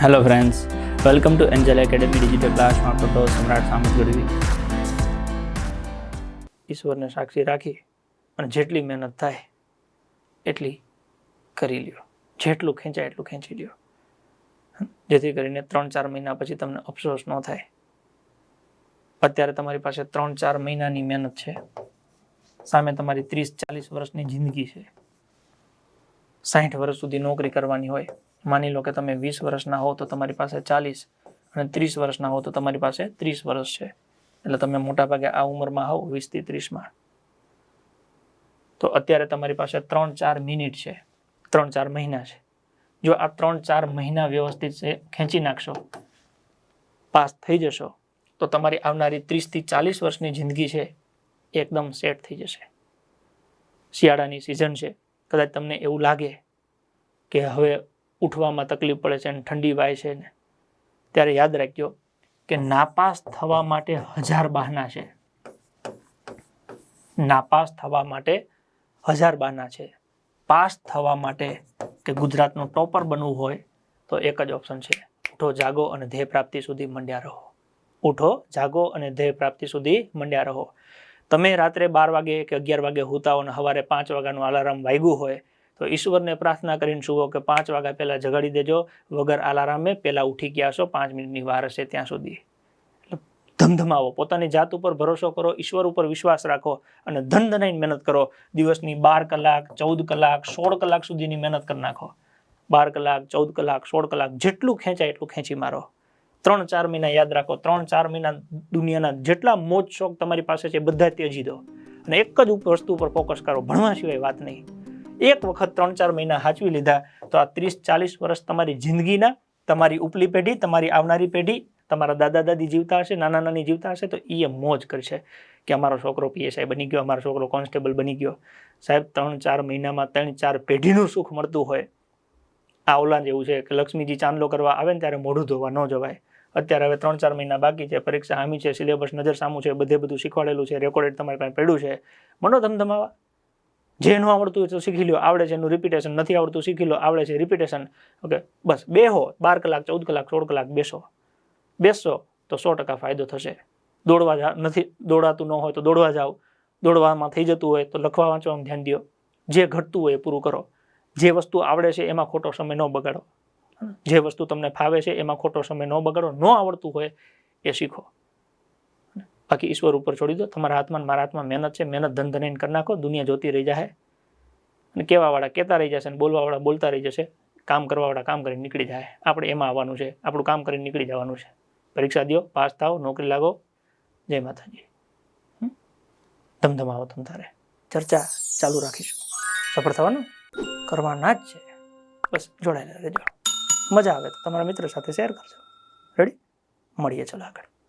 Hello friends welcome to Angel Academy digital ક્લાસમાં તો સમ્રાટ સામત ગઢવી ઈશ્વરને સાક્ષી રાખી અને જેટલી મહેનત થાય, એટલી કરી લ્યો. જેટલું ખેંચાય, એટલું ખેંચી લ્યો. જેથી કરીને ત્રણ ચાર મહિના પછી તમને અફસોસ ન થાય. અત્યારે તમારી પાસે ત્રણ ચાર મહિનાની મહેનત છે. સામે તમારી ત્રીસ ચાલીસ વર્ષની જિંદગી છે. સાહીઠ વર્ષ સુધી નોકરી કરવાની હોય. માની લો કે તમે વીસ વર્ષના હો તો તમારી પાસે ચાલીસ અને ત્રીસ વર્ષના હો તો તમારી પાસે ત્રીસ વર્ષ છે. એટલે તમે મોટા ભાગે આ ઉંમરમાં હોવ વીસથી ત્રીસમાં. તો અત્યારે તમારી પાસે ત્રણ ચાર મિનિટ છે. ત્રણ ચાર મહિના છે. જો આ ત્રણ ચાર મહિના વ્યવસ્થિત ખેંચી નાખશો, પાસ થઈ જશો, તો તમારી આવનારી ત્રીસથી ચાલીસ વર્ષની જિંદગી છે એકદમ સેટ થઈ જશે. શિયાળાની સિઝન છે. કદાચ તમને એવું લાગે કે હવે ઉઠવામાં તકલીફ પડે છે અને ઠંડી વાય છે ને, ત્યારે યાદ રાખજો કે નાપાસ થવા માટે હજાર બહાના છે. નાપાસ થવા માટે હજાર બહાના છે. પાસ થવા માટે કે ગુજરાતનું ટોપર બનવું હોય તો એક જ ઓપ્શન છે. ઉઠો, જાગો અને ધ્યેય પ્રાપ્તિ સુધી મંડ્યા રહો. ઉઠો, જાગો અને ધ્યેય પ્રાપ્તિ સુધી મંડ્યા રહો. તમે રાત્રે બાર વાગે કે અગિયાર વાગે હુતાઓ અને સવારે પાંચ વાગ્યાનું અલાર્મ વાગ્યું હોય, તો ઈશ્વરને પ્રાર્થના કરીને સુવો કે પાંચ વાગ્યા પહેલાં જગાડી દેજો. વગર અલાર્મે પહેલાં ઉઠી ગયા છો પાંચ મિનિટની વાર હશે ત્યાં સુધી. એટલે ધમધમાવો, પોતાની જાત ઉપર ભરોસો કરો, ઈશ્વર ઉપર વિશ્વાસ રાખો અને ધન ધનાઈને મહેનત કરો. દિવસની બાર કલાક, ચૌદ કલાક, સોળ કલાક સુધીની મહેનત કરી નાખો. બાર કલાક, ચૌદ કલાક, સોળ કલાક, જેટલું ખેંચાય એટલું ખેંચી મારો. ત્રણ ચાર મહિના યાદ રાખો, ત્રણ ચાર મહિના દુનિયાના જેટલા મોજ શોખ તમારી પાસે છે બધા ત્યજી દો અને એક જ વસ્તુ ઉપર ફોકસ કરો, ભણવા સિવાય વાત નહીં. એક વખત ત્રણ ચાર મહિના હાચવી લીધા, તો આ ત્રીસ ચાલીસ વર્ષ તમારી જિંદગીના, તમારી ઉપલી પેઢી, તમારી આવનારી પેઢી, તમારા દાદા દાદી જીવતા હશે, નાના નાની જીવતા હશે, તો એ મોજ કરશે કે અમારો છોકરો પીએસઆઈ બની ગયો, અમારો છોકરો કોન્સ્ટેબલ બની ગયો. સાહેબ, ત્રણ ચાર મહિનામાં ત્રણ ચાર પેઢીનું સુખ મળતું હોય. આ ઓલા જેવું છે કે લક્ષ્મીજી ચાંદલો કરવા આવે ને ત્યારે મોઢું ધોવા ન જવાય. અત્યારે હવે ત્રણ ચાર મહિના બાકી છે, પરીક્ષા હામી છે, સિલેબસ નજર સામું છે, બધે બધું શીખવાડેલું છે રેકોર્ડેડ તમારી પાસે પડ્યું છે? મનો ધમધમાવા જે ન આવડતું હોય તો શીખી લો આવડે છે એનું રિપીટેશન નથી આવડતું શીખી લો આવડે છે રિપીટેશન ઓકે બસ બેહો બાર કલાક, ચૌદ કલાક, સોળ કલાક બેસો. બેસશો તો સો ટકા ફાયદો થશે. દોડવા જા, નથી, દોડાતું ન હોય તો દોડવા જાઓ. દોડવામાં થઈ જતું હોય તો લખવા વાંચવામાં ધ્યાન દો જે ઘટતું હોય એ પૂરું કરો. જે વસ્તુ આવડે છે એમાં ખોટો સમય ન બગાડો. જે વસ્તુ તમને ફાવે છે, એમાં ખોટો સમય ન બગાડો, ન આવડતું હોય, એ શીખો. બાકી ઈશ્વર ઉપર છોડી દો, તમારા હાથમાં મારા હાથમાં મહેનત છે, મહેનત ધન ધનાઈને કરી નાખો, દુનિયા જોતી રહી જાય અને કહેવાવાળા કહેતા રહી જશે અને બોલવાવાળા બોલતા રહી જશે, કામ કરવાવાળા કામ કરીને નીકળી જાય આપણે એમાં આવવાનું છે, આપણું કામ કરીને નીકળી જવાનું છે. પરીક્ષા દો પાસ થાઓ, નોકરી લાગો. જય માતાજી? ધમધમાવો તમ તારે. ચર્ચા ચાલુ રાખીશું. સફળ થવાનું? કરવાના જ છે. બસ, જોડાયેલા રહેજો. મજા આવે તો તમારા મિત્ર સાથે શેર કરજો. રેડી મળીએ ચલો આગળ.